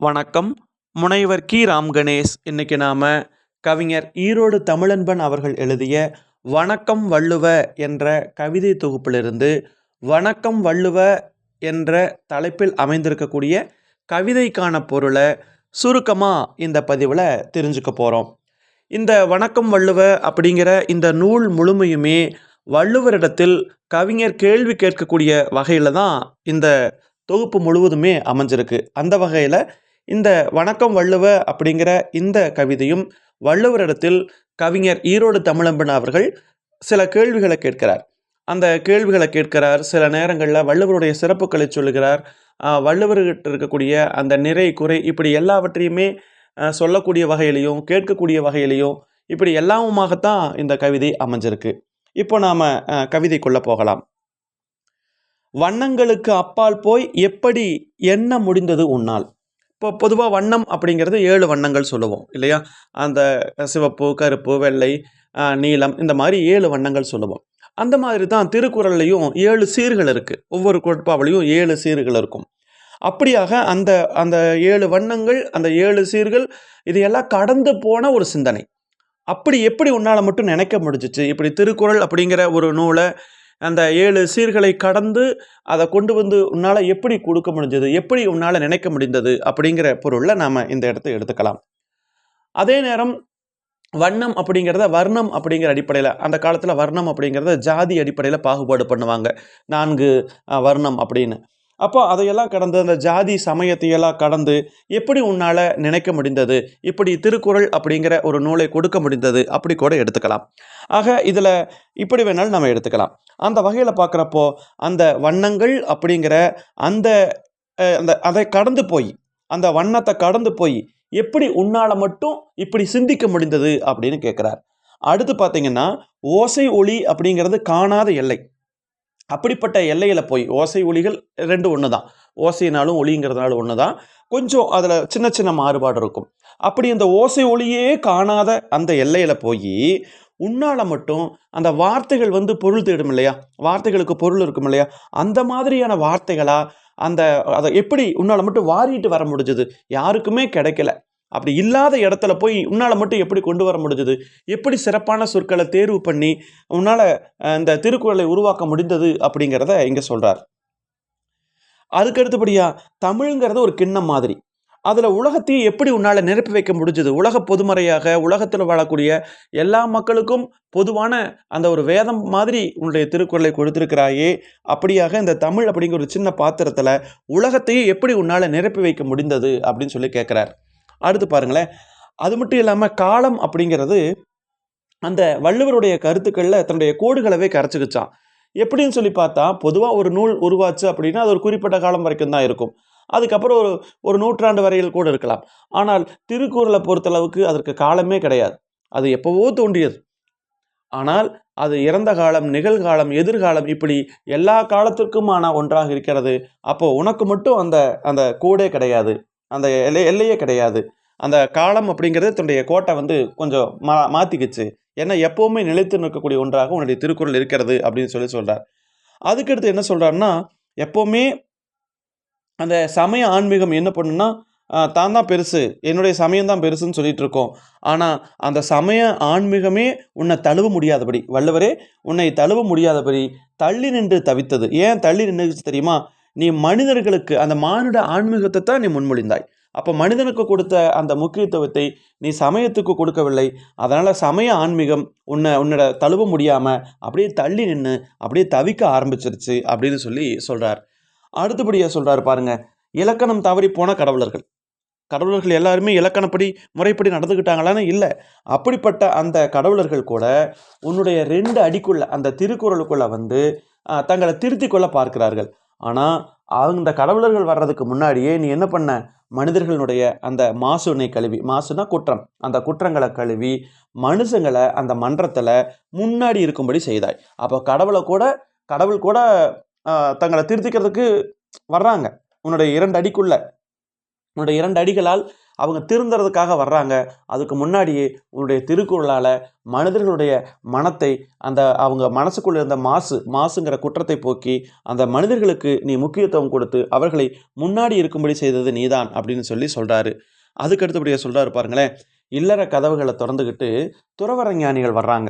வணக்கம். முனைவர் கி. ராம் கணேஷ். இன்னைக்கு நாம் கவிஞர் ஈரோடு தமிழன்பன் அவர்கள் எழுதிய வணக்கம் வள்ளுவ என்ற கவிதை தொகுப்பிலிருந்து வணக்கம் வள்ளுவ என்ற தலைப்பில் அமைந்திருக்கக்கூடிய கவிதைக்கான பொருளை சுருக்கமாக இந்த பதிவில் தெரிஞ்சுக்க போகிறோம் இந்த வணக்கம் வள்ளுவ அப்படிங்கிற இந்த நூல் முழுமையுமே வள்ளுவரிடத்தில் கவிஞர் கேள்வி கேட்கக்கூடிய வகையில் தான் இந்த தொகுப்பு முழுவதுமே அமைஞ்சிருக்கு. அந்த வகையில் இந்த வணக்கம் வள்ளுவ அப்படிங்கிற இந்த கவிதையும் வள்ளுவரிடத்தில் கவிஞர் ஈரோடு தமிழம்பன் அவர்கள் சில கேள்விகளை கேட்கிறார். அந்த கேள்விகளை கேட்கிறார். சில நேரங்களில் வள்ளுவருடைய சிறப்புகளை சொல்லுகிறார். வள்ளுவர்கிட்ட இருக்கக்கூடிய அந்த நிறை குறை இப்படி எல்லாவற்றையுமே சொல்லக்கூடிய வகையிலையும் கேட்கக்கூடிய வகையிலையும் இப்படி எல்லாமுமாகத்தான் இந்த கவிதை அமைஞ்சிருக்கு. இப்போ நாம் கவிதைக்குள்ளே போகலாம். வண்ணங்களுக்கு அப்பால் போய் எப்படி என்ன முடிந்தது உன்னால்? இப்போ பொதுவாக வண்ணம் அப்படிங்கிறது ஏழு வண்ணங்கள் சொல்லுவோம் இல்லையா? அந்த சிவப்பு கருப்பு வெள்ளை நீலம் இந்த மாதிரி ஏழு வண்ணங்கள் சொல்லுவோம். அந்த மாதிரி தான் திருக்குறள்லையும் ஏழு சீர்கள் இருக்குது ஒவ்வொரு கோட்பாவிலையும் ஏழு சீர்கள் இருக்கும். அப்படியாக அந்த அந்த ஏழு வண்ணங்கள் அந்த ஏழு சீர்கள் இதையெல்லாம் கடந்து போன ஒரு சிந்தனை. அப்படி எப்படி உன்னால் மட்டும் நினைக்க முடிஞ்சிச்சு? இப்படி திருக்குறள் அப்படிங்கிற ஒரு நூலை அந்த ஏழு சீர்களை கடந்து அதை கொண்டு வந்து உன்னால் எப்படி கொடுக்க முடிஞ்சது எப்படி உன்னால் நினைக்க முடிந்தது அப்படிங்கிற பொருளில் நாம் இந்த இடத்த எடுத்துக்கலாம். அதே நேரம் வண்ணம் அப்படிங்கிறத வர்ணம் அப்படிங்கிற அடிப்படையில் அந்த காலத்தில் வர்ணம் அப்படிங்கிறத ஜாதி அடிப்படையில் பாகுபாடு பண்ணுவாங்க. நான்கு வர்ணம் அப்படின்னு. அப்போ அதையெல்லாம் கடந்து அந்த ஜாதி சமயத்தையெல்லாம் கடந்து எப்படி உன்னால் நினைக்க முடிந்தது? இப்படி திருக்குறள் அப்படிங்கிற ஒரு நூலை கொடுக்க முடிந்தது? அப்படி கூட எடுத்துக்கலாம். ஆக இதில் இப்படி வேணாலும் நம்ம எடுத்துக்கலாம். அந்த வகையில் பார்க்குறப்போ அந்த வண்ணங்கள் அப்படிங்கிற அந்த அந்த அதை கடந்து போய் அந்த வண்ணத்தை கடந்து போய் எப்படி உன்னால் மட்டும் இப்படி சிந்திக்க முடிந்தது அப்படின்னு கேட்குறார். அடுத்து பார்த்தீங்கன்னா ஓசை ஒளி அப்படிங்கிறது காணாத எல்லை. அப்படிப்பட்ட எல்லையில் போய் ஓசை ஒளிகள் ரெண்டு ஒன்று தான் ஓசைனாலும் ஒளிங்கிறதுனால ஒன்று தான் கொஞ்சம் அதில் சின்ன சின்ன மாறுபாடு இருக்கும். அப்படி அந்த ஓசை ஒளியே காணாத அந்த எல்லையில் போய் உன்னால் மட்டும் அந்த வார்த்தைகள் வந்து பொருள் தேடும் இல்லையா? வார்த்தைகளுக்கு பொருள் இருக்கும் இல்லையா? அந்த மாதிரியான வார்த்தைகளாக அந்த அதை எப்படி உன்னால் மட்டும் வாரிட்டு வர முடிஞ்சது? யாருக்குமே கிடைக்கல. அப்படி இல்லாத இடத்துல போய் உன்னால் மட்டும் எப்படி கொண்டு வர முடிஞ்சது? எப்படி சிறப்பான சொற்களை தேர்வு பண்ணி உன்னால் இந்த திருக்குறளை உருவாக்க முடிந்தது அப்படிங்கிறத இங்கே சொல்கிறார் அதுக்கு அடுத்தபடியாக தமிழ்ங்கிறது ஒரு கிண்ணம் மாதிரி. அதில் உலகத்தையும் எப்படி உன்னால் நிரப்பி வைக்க முடிஞ்சது? உலக பொதுமறையாக உலகத்தில் வாழக்கூடிய எல்லா மக்களுக்கும் பொதுவான அந்த ஒரு வேதம் மாதிரி உன்னுடைய திருக்குறளை கொடுத்துருக்கிறாயே அப்படியாக இந்த தமிழ் அப்படிங்கிற ஒரு சின்ன பாத்திரத்தில் உலகத்தையும் எப்படி உன்னால் நிரப்பி வைக்க முடிந்தது அப்படின்னு சொல்லி கேட்குறார் அடுத்து பாருங்களேன். அது மட்டும் இல்லாமல் காலம் அப்படிங்கிறது அந்த வள்ளுவருடைய கருத்துக்களில் தன்னுடைய கோடுகளவே கரைச்சிக்கிச்சான் எப்படின்னு சொல்லி பார்த்தா பொதுவாக ஒரு நூல் உருவாச்சு அப்படின்னா அது ஒரு குறிப்பிட்ட காலம் வரைக்கும் தான் இருக்கும். அதுக்கப்புறம் ஒரு ஒரு நூற்றாண்டு வரையில் கூட இருக்கலாம். ஆனால் திருக்குறளை பொறுத்தளவுக்கு அதற்கு காலமே கிடையாது. அது எப்போவோ தோன்றியது. ஆனால் அது இறந்த காலம் நிகழ்காலம் எதிர்காலம் இப்படி எல்லா காலத்திற்குமான ஒன்றாக இருக்கிறது. அப்போ உனக்கு மட்டும் அந்த அந்த கோடே கிடையாது. அந்த எல்லை எல்லையே கிடையாது. அந்த காலம் அப்படிங்கிறது தன்னுடைய கோட்டை வந்து கொஞ்சம் மா மாற்றிக்கிச்சு ஏன்னா எப்போவுமே நிலைத்து நிற்கக்கூடிய ஒன்றாக உன்னுடைய திருக்குறள் இருக்கிறது அப்படின்னு சொல்லி சொல்கிறார் அதுக்கடுத்து என்ன சொல்கிறாருன்னா எப்போவுமே அந்த சமய ஆன்மீகம் என்ன பண்ணுன்னா தான் தான் பெருசு. என்னுடைய சமயம் தான் பெருசுன்னு சொல்லிட்டு இருக்கோம். ஆனால் அந்த சமய ஆன்மீகமே உன்னை தழுவ முடியாதபடி வள்ளுவரே உன்னை தழுவ முடியாதபடி தள்ளி நின்று தவித்தது. ஏன் தள்ளி நின்றுச்சு தெரியுமா? நீ மனிதர்களுக்கு அந்த மானுட ஆன்மீகத்தை தான் நீ முன்மொழிந்தாய். அப்போ மனிதனுக்கு கொடுத்த அந்த முக்கியத்துவத்தை நீ சமயத்துக்கு கொடுக்கவில்லை. அதனால் சமய ஆன்மீகம் உன்னை உன்னோட தழுவ முடியாமல் அப்படியே தள்ளி நின்று அப்படியே தவிக்க ஆரம்பிச்சிருச்சு அப்படின்னு சொல்லி சொல்கிறார் அடுத்தபடியாக சொல்கிறாரு பாருங்கள் இலக்கணம் தவறி போன கடவுளர்கள். கடவுளர்கள் எல்லாருமே இலக்கணப்படி முறைப்படி நடந்துக்கிட்டாங்களான்னு இல்லை. அப்படிப்பட்ட அந்த கடவுளர்கள் கூட உன்னுடைய ரெண்டு அடிக்குள்ள அந்த திருக்குறளுக்குள்ளே வந்து தங்களை திருத்திக் கொள்ள பார்க்கிறார்கள். ஆனால் அவங்க இந்த கடவுளர்கள் வர்றதுக்கு முன்னாடியே நீ என்ன பண்ண? மனிதர்களுடைய அந்த மாசுனை கழுவி மாசுனா குற்றம். அந்த குற்றங்களை கழுவி மனுஷங்களை அந்த மன்றத்தில் முன்னாடி இருக்கும்படி செய்தாய். அப்போ கடவுளை கூட கடவுள் கூட தங்களை திருத்திக்கிறதுக்கு வர்றாங்க. உன்னுடைய இரண்டு அடிக்குள்ள. உன்னுடைய இரண்டு அடிகளால் அவங்க திருந்துறதுக்காக வர்றாங்க. அதுக்கு முன்னாடியே உன்னுடைய திருக்குறளால் மனிதர்களுடைய மனத்தை அந்த அவங்க மனசுக்குள்ள இருந்த மாசு மாசுங்கிற குற்றத்தை போக்கி அந்த மனிதர்களுக்கு நீ முக்கியத்துவம் கொடுத்து அவர்களை முன்னாடி இருக்கும்படி செய்தது நீதான் அப்படின்னு சொல்லி சொல்கிறாரு அதுக்கு அடுத்தபடியாக சொல்கிறாரு பாருங்களேன். இல்லற கதவுகளை திறந்துக்கிட்டு துறவர ஞானிகள் வர்றாங்க.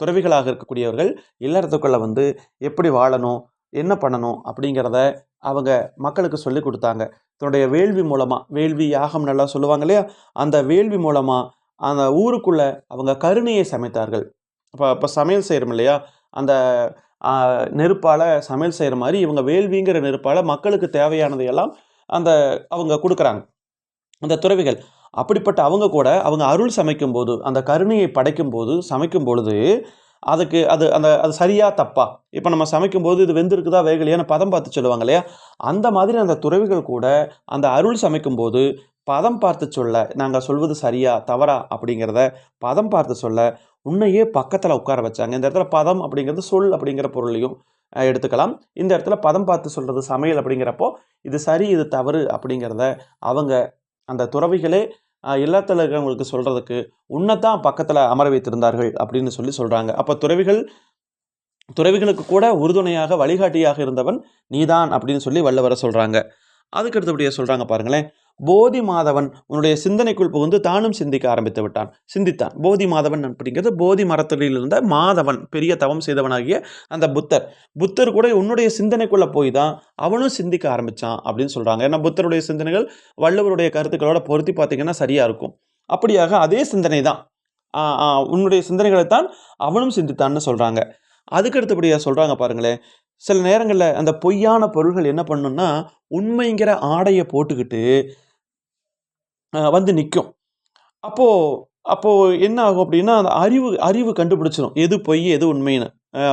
துறவிகளாக இருக்கக்கூடியவர்கள் இல்லறத்துக்குள்ளே வந்து எப்படி வாழணும் என்ன பண்ணணும் அப்படிங்கிறத அவங்க மக்களுக்கு சொல்லி கொடுத்தாங்க. தன்னுடைய வேள்வி மூலமாக வேள்வி யாகம் நல்லா சொல்லுவாங்க இல்லையா? அந்த வேள்வி மூலமாக அந்த ஊருக்குள்ளே அவங்க கருணையை சமைத்தார்கள். இப்போ இப்போ சமையல் செய்கிறோம் இல்லையா? அந்த நெருப்பால் சமையல் செய்கிற மாதிரி இவங்க வேள்விங்கிற நெருப்பால் மக்களுக்கு தேவையானதை எல்லாம் அந்த அவங்க கொடுக்குறாங்க. அந்த துறவிகள். அப்படிப்பட்ட அவங்க கூட அவங்க அருள் சமைக்கும் போது அந்த கருணையை படைக்கும் போது சமைக்கும் பொழுது அதுக்கு அது அந்த அது சரியா தப்பா? இப்போ நம்ம சமைக்கும்போது இது வெந்திருக்குதா வேகலையான்னு பதம் பார்த்து சொல்லுவாங்க இல்லையா? அந்த மாதிரி அந்த துறவிகள் கூட அந்த அருள் சமைக்கும்போது பதம் பார்த்து சொல்ல நாங்கள் சொல்வது சரியா தவறா அப்படிங்கிறத பதம் பார்த்து சொல்ல உன்னையே பக்கத்தில் உட்கார வச்சாங்க. இந்த இடத்துல பதம் அப்படிங்கிறது சொல் அப்படிங்கிற பொருளையும் எடுத்துக்கலாம். இந்த இடத்துல பதம் பார்த்து சொல்கிறது சமையல் அப்படிங்கிறப்போ இது சரி இது தவறு அப்படிங்கிறத அவங்க அந்த துறவிகளே இல்லத்தில் இருக்கிறவங்களுக்கு சொல்கிறதுக்கு உன்னைத்தான் பக்கத்தில் அமர வைத்திருந்தார்கள் அப்படின்னு சொல்லி சொல்கிறாங்க அப்போ துறவிகள் துறவிகளுக்கு கூட உறுதுணையாக வழிகாட்டியாக இருந்தவன் நீதான் அப்படின்னு சொல்லி வல்லவர சொல்கிறாங்க அதுக்கு அடுத்தபடியாக சொல்கிறாங்க பாருங்களேன் போதி மாதவன் உன்னுடைய சிந்தனைக்குள் புகுந்து தானும் சிந்திக்க ஆரம்பித்து விட்டான். சிந்தித்தான். போதி மாதவன் அப்படிங்கிறது போதி மரத்தில் இருந்த மாதவன் பெரிய தவம் செய்தவனாகிய அந்த புத்தர். புத்தர் கூட உன்னுடைய சிந்தனைக்குள்ளே போய் தான் அவனும் சிந்திக்க ஆரம்பித்தான் அப்படின்னு சொல்கிறாங்க ஏன்னா புத்தருடைய சிந்தனைகள் வள்ளுவருடைய கருத்துக்களோட பொருத்தி பார்த்தீங்கன்னா சரியாக இருக்கும். அப்படியாக அதே சிந்தனை தான் ஆ, ஆ, உன்னுடைய சிந்தனைகளைத்தான் அவனும் சிந்தித்தான்னு சொல்கிறாங்க அதுக்கு அடுத்தபடியாக சொல்கிறாங்க பாருங்களேன். சில நேரங்களில் அந்த பொய்யான பொருள்கள் என்ன பண்ணுன்னா உண்மைங்கிற ஆடையை போட்டுக்கிட்டு வந்து நிற்கும் அப்போது அப்போது என்ன ஆகும் அப்படின்னா அந்த அறிவு அறிவு கண்டுபிடிச்சிடும் எது பொய் எது உண்மைன்னு.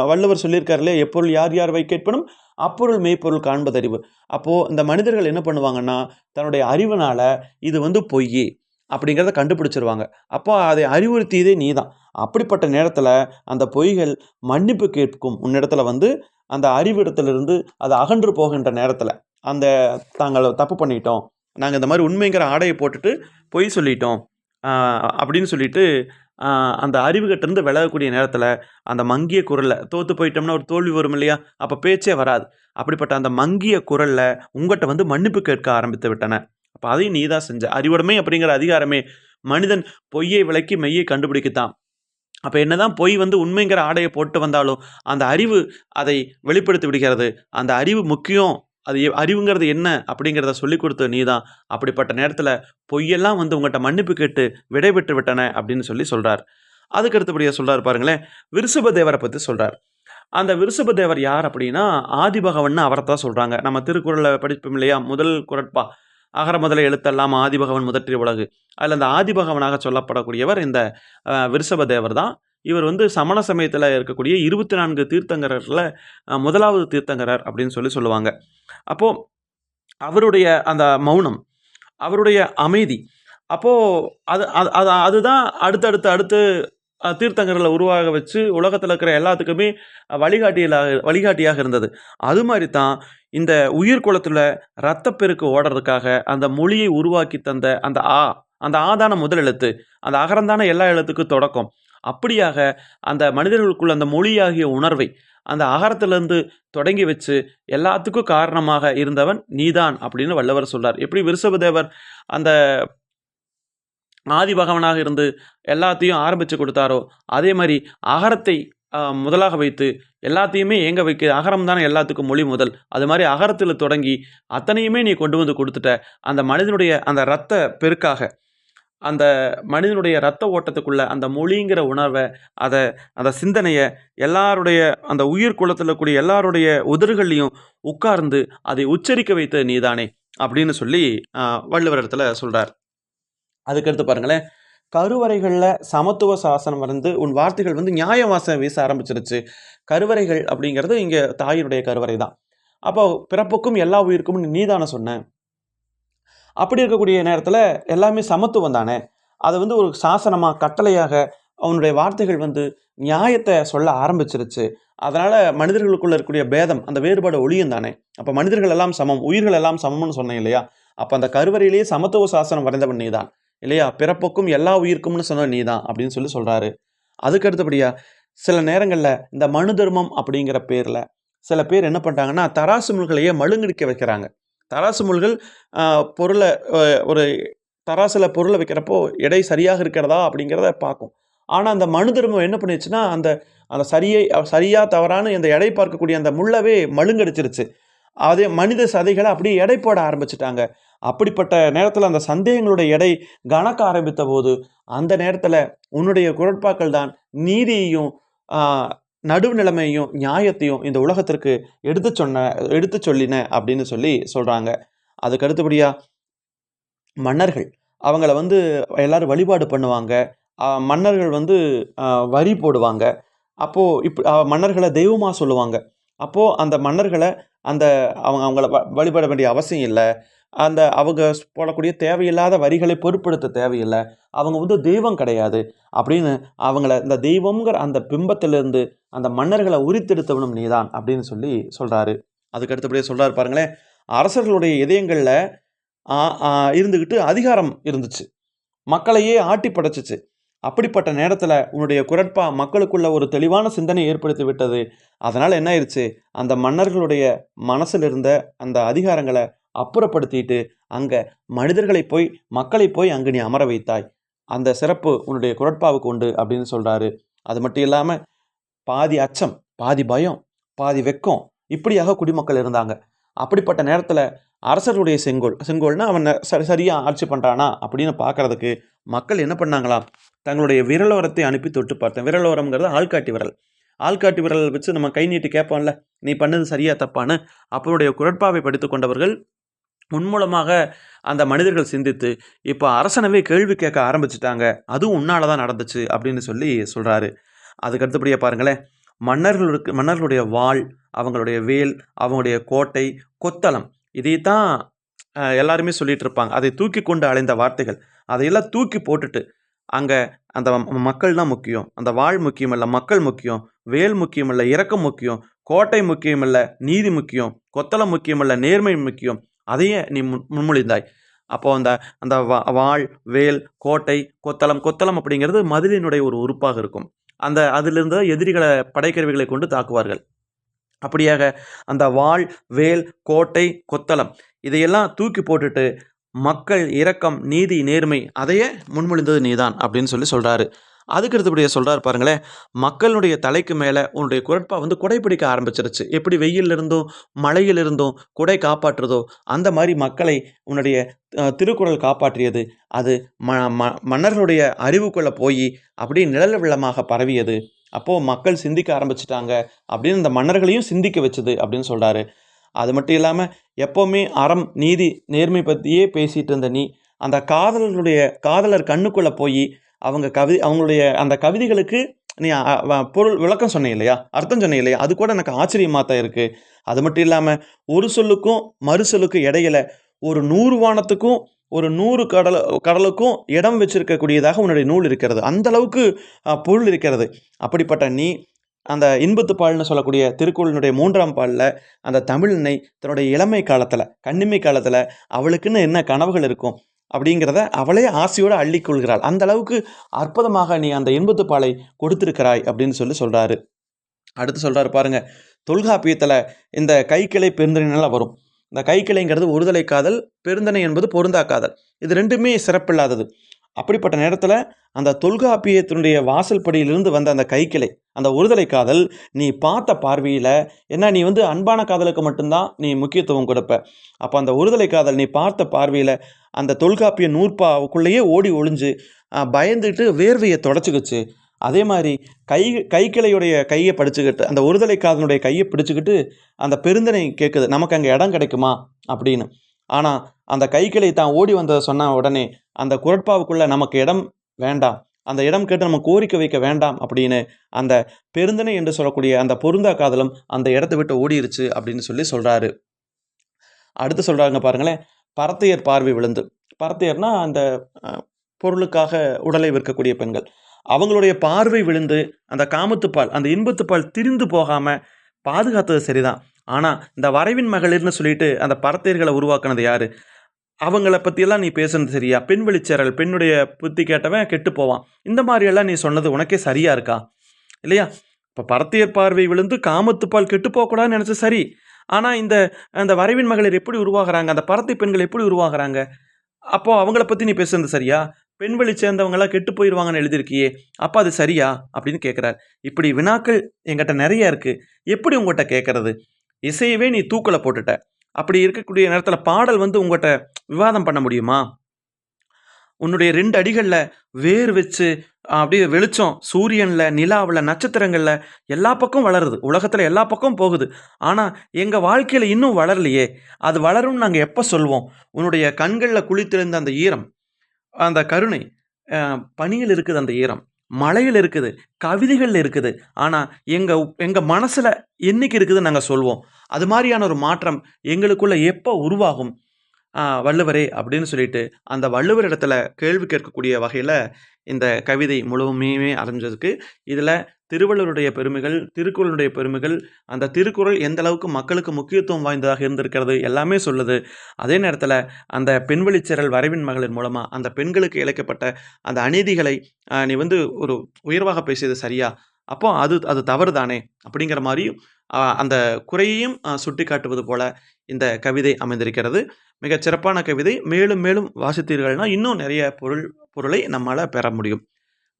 வள்ளுவர் சொல்லியிருக்காரு இல்லையா எப்பொருள் யார் யார் வை கேட்பனும் அப்பொருள் மெய்ப்பொருள் காண்பதறிவு. அப்போது இந்த மனிதர்கள் என்ன பண்ணுவாங்கன்னா தன்னுடைய அறிவினால் இது வந்து பொய் அப்படிங்கிறத கண்டுபிடிச்சிருவாங்க. அப்போ அதை அறிவுறுத்தியதே நீ தான் அப்படிப்பட்ட நேரத்தில் அந்த பொய்கள் மன்னிப்பு கேட்கும் உன்னிடத்துல வந்து அந்த அறிவிடத்திலிருந்து அது அகன்று போகின்ற நேரத்தில் அந்த தாங்கள் தப்பு பண்ணிட்டோம் நாங்கள் இந்த மாதிரி உண்மைங்கிற ஆடையை போட்டுட்டு பொய் சொல்லிட்டோம். அப்படின்னு சொல்லிட்டு அந்த அறிவுகிட்டேருந்து விலகக்கூடிய நேரத்தில் அந்த மங்கிய குரலில் தோற்று போயிட்டோம்னா ஒரு தோல்வி வரும் இல்லையா? அப்போ பேச்சே வராது. அப்படிப்பட்ட அந்த மங்கிய குரலில் உங்கள்கிட்ட வந்து மன்னிப்பு கேட்க ஆரம்பித்து விட்டன. அப்போ அதையும் நீ தான் செஞ்ச. அறிவுடைமை அப்படிங்கிற அதிகாரமே மனிதன் பொய்யை விளக்கி மெய்யை கண்டுபிடிக்கத்தான். அப்போ என்னதான் பொய் வந்து உண்மைங்கிற ஆடையை போட்டு வந்தாலும் அந்த அறிவு அதை வெளிப்படுத்தி விடுகிறது. அந்த அறிவு முக்கியம். அது அறிவுங்கிறது என்ன அப்படிங்கிறத சொல்லிக் கொடுத்த நீ தான் அப்படிப்பட்ட நேரத்தில் பொய்யெல்லாம் வந்து உங்கள்கிட்ட மன்னிப்பு கேட்டு விடைபெற்று விட்டன அப்படின்னு சொல்லி சொல்கிறார் அதுக்கு அடுத்தபடியாக சொல்கிறார் பாருங்களேன் விருஷப தேவரை பற்றி சொல்கிறார் அந்த விருஷப தேவர் யார் அப்படின்னா ஆதிபகவன் அவரை தான் சொல்கிறாங்க நம்ம திருக்குறளை படிப்போம் இல்லையா? முதல் குரட்பா அகர முதல எழுத்தெல்லாம் ஆதிபகவன் முதற்றி உலகு. அதில் அந்த ஆதிபகவனாக சொல்லப்படக்கூடியவர் இந்த அஹ், விருஷப தேவர் தான். இவர் வந்து சமண சமயத்தில் இருக்கக்கூடிய இருபத்தி நான்கு தீர்த்தங்கரரில் முதலாவது தீர்த்தங்கரர் அப்படின்னு சொல்லி சொல்லுவாங்க. அப்போது அவருடைய அந்த மௌனம் அவருடைய அமைதி அப்போது அது அது அது அதுதான் அடுத்தடுத்து அடுத்து அஹ், தீர்த்தங்கரில் உருவாக வச்சு உலகத்தில் இருக்கிற எல்லாத்துக்குமே வழிகாட்டியலாக வழிகாட்டியாக இருந்தது. அது மாதிரி தான் இந்த உயிர் குளத்தில் ரத்தப்பெருக்கு ஓடுறதுக்காக அந்த மொழியை உருவாக்கி தந்த அந்த ஆ அந்த ஆதான முதல் எழுத்து அந்த அகரந்தான எல்லா எழுத்துக்கும் தொடக்கம். அப்படியாக அந்த மனிதர்களுக்குள்ள அந்த மொழியாகிய உணர்வை அந்த அகரத்திலிருந்து தொடங்கி வச்சு எல்லாத்துக்கும் காரணமாக இருந்தவன் நீதான் அப்படின்னு வள்ளுவர் சொல்றார். எப்படி விருஷபதேவர் அந்த ஆதி பகவனாக இருந்து எல்லாத்தையும் ஆரம்பித்து கொடுத்தாரோ அதே மாதிரி அகரத்தை முதலாக வைத்து எல்லாத்தையுமே ஏங்க வைக்க அகரம் தானே எல்லாத்துக்கும் மொழி முதல். அது மாதிரி அகரத்தில் தொடங்கி அத்தனையுமே நீ கொண்டு வந்து கொடுத்துட்ட. அந்த மனிதனுடைய அந்த இரத்த பெருக்காக அந்த மனிதனுடைய ரத்த ஓட்டத்துக்குள்ளே அந்த மொழிங்கிற உணர்வை அதை அந்த சிந்தனையை எல்லாருடைய அந்த உயிர் குலத்தில் கூடிய எல்லாருடைய உதறுகள்லையும் உட்கார்ந்து அதை உச்சரிக்க வைத்த நீதானே அப்படின்னு சொல்லி வள்ளுவர் இடத்துல சொல்கிறார் அதுக்கடுத்து பாருங்களேன். கருவறைகளில் சமத்துவ சாசனம் வந்து உன் வார்த்தைகள் வந்து நியாய வாசம் வீச ஆரம்பிச்சிருச்சு. கருவறைகள் அப்படிங்கிறது இங்கே தாயினுடைய கருவறை தான் அப்போ பிறப்புக்கும் எல்லா உயிருக்கும் நீதானே சொன்னேன் அப்படி இருக்கக்கூடிய நேரத்தில் எல்லாமே சமத்துவம் தானே? அது வந்து ஒரு சாசனமாக கட்டளையாக அவனுடைய வார்த்தைகள் வந்து நியாயத்தை சொல்ல ஆரம்பிச்சிருச்சு. அதனால் மனிதர்களுக்குள்ள இருக்கக்கூடிய பேதம் அந்த வேறுபாடு ஒளியும் தானே? அப்போ மனிதர்கள் எல்லாம் சமம் உயிர்கள் எல்லாம் சமம்னு சொன்னேன் இல்லையா? அப்போ அந்த கருவறையிலேயே சமத்துவ சாசனம் வரைந்தவன் நீ தான் இல்லையா? பிறப்புக்கும் எல்லா உயிர்க்கும்னு சொன்ன நீ தான் அப்படின்னு சொல்லி சொல்கிறாரு அதுக்கு அடுத்தபடியா சில நேரங்களில் இந்த மனு தர்மம் அப்படிங்கிற பேரில் சில பேர் என்ன பண்ணுறாங்கன்னா தராசு முள்களையே மழுங்கடிக்க வைக்கிறாங்க. தராசு முள்கள் பொருளை ஒரு தராசில் பொருளை வைக்கிறப்போ எடை சரியாக இருக்கிறதா அப்படிங்கிறத பார்க்கும். ஆனால் அந்த மனு தர்மம் என்ன பண்ணிடுச்சுன்னா அந்த அந்த சரியை சரியா தவறான அந்த எடை பார்க்கக்கூடிய அந்த முள்ளவே மழுங்கடிச்சிருச்சு. அதே மனித சதைகளை அப்படியே எடை போட ஆரம்பிச்சிட்டாங்க. அப்படிப்பட்ட நேரத்தில் அந்த சந்தேகங்களுடைய எடை கணக்க ஆரம்பித்த போது அந்த நேரத்தில் உன்னுடைய குரட்பாக்கள் தான் நீதியையும் நடுவு நடுவுநிலைமையையும் நியாயத்தையும் இந்த உலகத்திற்கு எடுத்து சொன்ன எடுத்து சொல்லின அப்படின்னு சொல்லி சொல்கிறாங்க அதுக்கு அடுத்தபடியாக மன்னர்கள். அவங்கள வந்து எல்லோரும் வழிபாடு பண்ணுவாங்க. மன்னர்கள் வந்து வரி போடுவாங்க. அப்போது இப் மன்னர்களை தெய்வமாக சொல்லுவாங்க. அப்போது அந்த மன்னர்களை அந்த அவங்க அவங்கள வ வழிபட வேண்டிய அவசியம் இல்லை. அந்த அவங்க போடக்கூடிய தேவையில்லாத வரிகளை பொருட்படுத்த தேவையில்லை. அவங்க வந்து தெய்வம் கிடையாது. அப்படின்னு அவங்கள இந்த தெய்வம்ங்கிற அந்த பிம்பத்திலிருந்து அந்த மன்னர்களை உரித்தெடுத்தவனும் நீதான் அப்படின்னு சொல்லி சொல்கிறாரு அதுக்கு அடுத்தபடியே சொல்கிறார் பாருங்களேன். அரசர்களுடைய இதயங்களில் இருந்துக்கிட்டு அதிகாரம் இருந்துச்சு. மக்களையே ஆட்டி படைச்சிச்சு. அப்படிப்பட்ட நேரத்தில் உன்னுடைய குரட்பா மக்களுக்குள்ள ஒரு தெளிவான சிந்தனை ஏற்படுத்தி விட்டது. அதனால் என்ன ஆயிடுச்சு அந்த மன்னர்களுடைய மனசில் இருந்த அந்த அதிகாரங்களை அப்புறப்படுத்திட்டு அங்கே மனிதர்களை போய் மக்களை போய் அங்கு நீ அமர வைத்தாய். அந்த சிறப்பு உன்னுடைய குரட்பாவுக்கு உண்டு அப்படின்னு சொல்கிறாரு அது மட்டும் இல்லாமல் பாதி அச்சம் பாதி பயம் பாதி வெக்கம் இப்படியாக குடிமக்கள் இருந்தாங்க. அப்படிப்பட்ட நேரத்தில் அரசருடைய செங்கோல் செங்கோல்னா அவன் சரி சரியாக ஆட்சி பண்ணுறானா அப்படின்னு பார்க்குறதுக்கு மக்கள் என்ன பண்ணாங்களாம்? தங்களுடைய விரலோரத்தை அனுப்பி தொட்டு பார்த்தேன். விரலோரம்ங்கிறது ஆள்காட்டி விரல். ஆள்காட்டி விரல் வச்சு நம்ம கை நீட்டி கேட்போம்ல நீ பண்ணது சரியா தப்பான்னு. அப்பனுடைய குரட்பாவை படித்து கொண்டவர்கள் முன்மூலமாக அந்த மனிதர்கள் சிந்தித்து இப்போ அரசனவே கேள்வி கேட்க ஆரம்பிச்சிட்டாங்க. அதுவும் உன்னால தான் நடந்துச்சு அப்படின்னு சொல்லி சொல்கிறாரு அதுக்கு அடுத்தபடியாக பாருங்களேன். மன்னர்களுக்கு மன்னர்களுடைய வாள் அவங்களுடைய வேல் அவங்களுடைய கோட்டை கொத்தளம் இதைத்தான் எல்லாருமே சொல்லிகிட்டு இருப்பாங்க. அதை தூக்கி கொண்டு அலைந்த வார்த்தைகள் அதையெல்லாம் தூக்கி போட்டுட்டு அங்கே அந்த மக்கள் தான் முக்கியம். அந்த வாழ் முக்கியம் இல்லை மக்கள் முக்கியம் வேல் முக்கியம் இல்லை இறக்கம் முக்கியம் கோட்டை முக்கியம் இல்லை நீதி முக்கியம் கொத்தளம் முக்கியம் இல்லை நேர்மை முக்கியம் அதையே நீ முன் முன்மொழிந்தாய். அப்போ அந்த அந்த வா வாள் வேல் கோட்டை கொத்தளம் கொத்தளம் அப்படிங்கிறது மதிலினுடைய ஒரு உறுப்பாக இருக்கும். அந்த அதிலிருந்து எதிரிகளை படைக்கருவிகளை கொண்டு தாக்குவார்கள். அப்படியாக அந்த வாள் வேல் கோட்டை கொத்தளம் இதையெல்லாம் தூக்கி போட்டுட்டு மக்கள் இரக்கம் நீதி நேர்மை அதையே முன்மொழிந்தது நீதான் அப்படின்னு சொல்லி சொல்கிறாரு அதுக்கு அடுத்தபடியாக சொல்கிறார் பாருங்களேன் மக்களுடைய தலைக்கு மேலே உன்னுடைய குரட்பா வந்து குடை பிடிக்க ஆரம்பிச்சிருச்சு. எப்படி வெயில்ல இருந்தும் மழையில் இருந்தும் குடை காப்பாற்றுறதோ அந்த மாதிரி மக்களை உன்னுடைய திருக்குறள் காப்பாற்றியது. அது ம ம மன்னர்களுடைய அறிவுக்குள்ளே போய் அப்படியே நிழல் வெள்ளமாக பரவியது. அப்போது மக்கள் சிந்திக்க ஆரம்பிச்சிட்டாங்க அப்படின்னு இந்த மன்னர்களையும் சிந்திக்க வச்சது அப்படின்னு சொல்கிறாரு அது மட்டும் இல்லாமல் எப்போவுமே அறம் நீதி நேர்மை பற்றியே பேசிகிட்டு இருந்த நீ அந்த காதலர்களுடைய காதலர் கண்ணுக்குள்ளே போய் அவங்க கவி அவங்களுடைய அந்த கவிதைகளுக்கு நீ பொருள் விளக்கம் சொன்னீங்க இல்லையா? அர்த்தம் சொன்னீங்க இல்லையா? அது கூட எனக்கு ஆச்சரியமாக தான் இருக்குது அது மட்டும் இல்லாமல் ஒரு சொல்லுக்கும் மறு சொல்லுக்கும் இடையில ஒரு நூறு வானத்துக்கும் ஒரு நூறு கடல கடலுக்கும் இடம் வச்சிருக்கக்கூடியதாக உன்னுடைய நூல் இருக்கிறது. அந்த அளவுக்கு பொருள் இருக்கிறது. அப்படிப்பட்ட நீ அந்த இன்பத்து பால்னு சொல்லக்கூடிய திருக்குறளினுடைய மூன்றாம் பாலில் அந்த தமிழனை தன்னுடைய இளமை காலத்தில் கண்ணிமை காலத்தில் அவளுக்குன்னு என்ன கனவுகள் இருக்கும்? அப்படிங்கிறத அவளே ஆசையோடு அள்ளிக்கொள்கிறாள் அந்த அளவுக்கு அற்புதமாக நீ அந்த இன்பத்து பாலை கொடுத்திருக்கிறாய் அப்படின்னு சொல்லி சொல்கிறாரு அடுத்து சொல்கிறாரு பாருங்கள் தொல்காப்பியத்தில் இந்த கைக்கிளை பெருந்தனைலாம் வரும். இந்த கைக்கிளைங்கிறது ஒருதலை காதல் பெருந்தனை என்பது பொருந்தா காதல். இது ரெண்டுமே சிறப்பில்லாதது. அப்படிப்பட்ட நேரத்தில் அந்த தொல்காப்பியத்தினுடைய வாசல் படியிலிருந்து வந்த அந்த கைக்கிளை அந்த ஒருதலை காதல் நீ பார்த்த பார்வையில் என்ன நீ வந்து அன்பான காதலுக்கு மட்டும்தான் நீ முக்கியத்துவம் கொடுப்ப. அப்போ அந்த ஒருதலை காதல் நீ பார்த்த பார்வையில் அந்த தொல்காப்பிய நூற்பாவுக்குள்ளேயே ஓடி ஒளிஞ்சு பயந்துட்டு வேர்வையை தொடச்சிக்கிச்சு. அதே மாதிரி கை கைக்கிளையுடைய கையை படிச்சுக்கிட்டு அந்த ஒருதலை காதனுடைய கையை பிடிச்சிக்கிட்டு அந்த பெருந்தனை கேட்குது நமக்கு அங்கே இடம் கிடைக்குமா? அப்படின்னு. ஆனால் அந்த கைக்கிளை தான் ஓடி வந்ததை சொன்ன உடனே அந்த குரட்பாவுக்குள்ளே நமக்கு இடம் வேண்டாம். அந்த இடம் கேட்டு நம்ம கோரிக்கை வைக்க வேண்டாம் அப்படின்னு அந்த பெருந்தனை என்று சொல்லக்கூடிய அந்த பொருந்தா காதலும் அந்த இடத்த விட்டு ஓடிருச்சு அப்படின்னு சொல்லி சொல்கிறாரு அடுத்து சொல்கிறாங்க பாருங்களேன் பரத்தையர் பார்வை விழுந்து. பரத்தையர்னா அந்த பொருளுக்காக உடலை விற்கக்கூடிய பெண்கள். அவங்களுடைய பார்வை விழுந்து அந்த காமத்துப்பால் அந்த இன்பத்துப்பால் திரிந்து போகாமல் பாதுகாத்தது சரிதான். ஆனால் இந்த வரைவின் மகளிர்னு சொல்லிட்டு அந்த பரத்தையர்களை உருவாக்குனது யார்? அவங்கள பற்றியெல்லாம் நீ பேசுனது சரியா? பெண் வெளிச்சேரல் பெண்ணுடைய புத்தி கேட்டவன் கெட்டு போவான். இந்த மாதிரியெல்லாம் நீ சொன்னது உனக்கே சரியா இருக்கா? இல்லையா? இப்போ பரத்தியர் பார்வை விழுந்து காமத்துப்பால் கெட்டு போகக்கூடாதுன்னு நினச்சி சரி. ஆனால் இந்த அந்த வரைவின் மகளிர் எப்படி உருவாகுறாங்க? அந்த பரத்தி பெண்கள் எப்படி உருவாகிறாங்க? அப்போது அவங்கள பற்றி நீ பேசுனது சரியா? பெண் வழி சேர்ந்தவங்களாம் கெட்டு போயிடுவாங்கன்னு எழுதியிருக்கியே. அப்போ அது சரியா? அப்படின்னு கேட்குறாரு இப்படி வினாக்கள் எங்கிட்ட நிறைய இருக்குது எப்படி உங்கள்கிட்ட கேட்குறது இசையவே நீ தூக்கில் போட்டுட்ட. அப்படி இருக்கக்கூடிய நேரத்தில் பாடல் வந்து உங்கள்கிட்ட விவாதம் பண்ண முடியுமா? உன்னுடைய ரெண்டு அடிகளில் வேர் வச்சு அப்படியே வெளிச்சம் சூரியனில் நிலாவில் நட்சத்திரங்களில் எல்லா பக்கம் வளருது. உலகத்தில் எல்லா பக்கம் போகுது. ஆனால் எங்கள் வாழ்க்கையில் இன்னும் வளரலையே. அது வளரும்னு நாங்கள் எப்போ சொல்வோம்? உன்னுடைய கண்களில் குளித்திருந்த அந்த ஈரம் அந்த கருணை பனியில் இருக்குது அந்த ஈரம். மலையில் இருக்குது கவிதைகளில் இருக்குது. ஆனால் எங்கள் எங்கள் மனசில் என்னைக்கு இருக்குதுன்னு நாங்கள் சொல்வோம். அது மாதிரியான ஒரு மாற்றம் எங்களுக்குள்ளே எப்போ உருவாகும்? வள்ளுவரே அப்படின்னு சொல்லிட்டு அந்த வள்ளுவர் இடத்துல கேள்வி கேட்கக்கூடிய வகையில் இந்த கவிதை முழுமையுமே அமைஞ்சதுக்கு இதில் திருவள்ளுவருடைய பெருமைகள் திருக்குறளுடைய பெருமைகள் அந்த திருக்குறள் எந்த அளவுக்கு மக்களுக்கு முக்கியத்துவம் வாய்ந்ததாக இருந்திருக்கிறது எல்லாமே சொல்லுது. அதே நேரத்தில் அந்த பெண்வெளிச்சிறல் வரைவின் மகளிர் மூலமாக அந்த பெண்களுக்கு இழைக்கப்பட்ட அந்த அநீதிகளை நீ வந்து ஒரு உயர்வாக பேசியது சரியா? அப்போ அது அது தவறு தானே அப்படிங்கிற மாதிரியும் அந்த குறையையும் சுட்டி காட்டுவது போல இந்த கவிதை அமைந்திருக்கிறது. மிகச் சிறப்பான கவிதை. மேலும் மேலும் வாசித்தீர்கள்னா இன்னும் நிறைய பொருள் பொருளை நம்மளால் பெற முடியும்.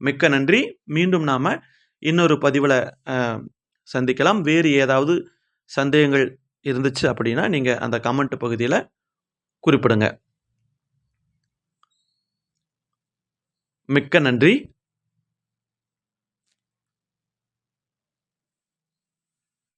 மிக்க நன்றி. மீண்டும் நாம் இன்னொரு பதிவில் சந்திக்கலாம். வேறு ஏதாவது சந்தேகங்கள் இருந்துச்சு அப்படின்னா நீங்கள் அந்த கமெண்ட் பகுதியில் குறிப்பிடுங்க. மிக்க நன்றி.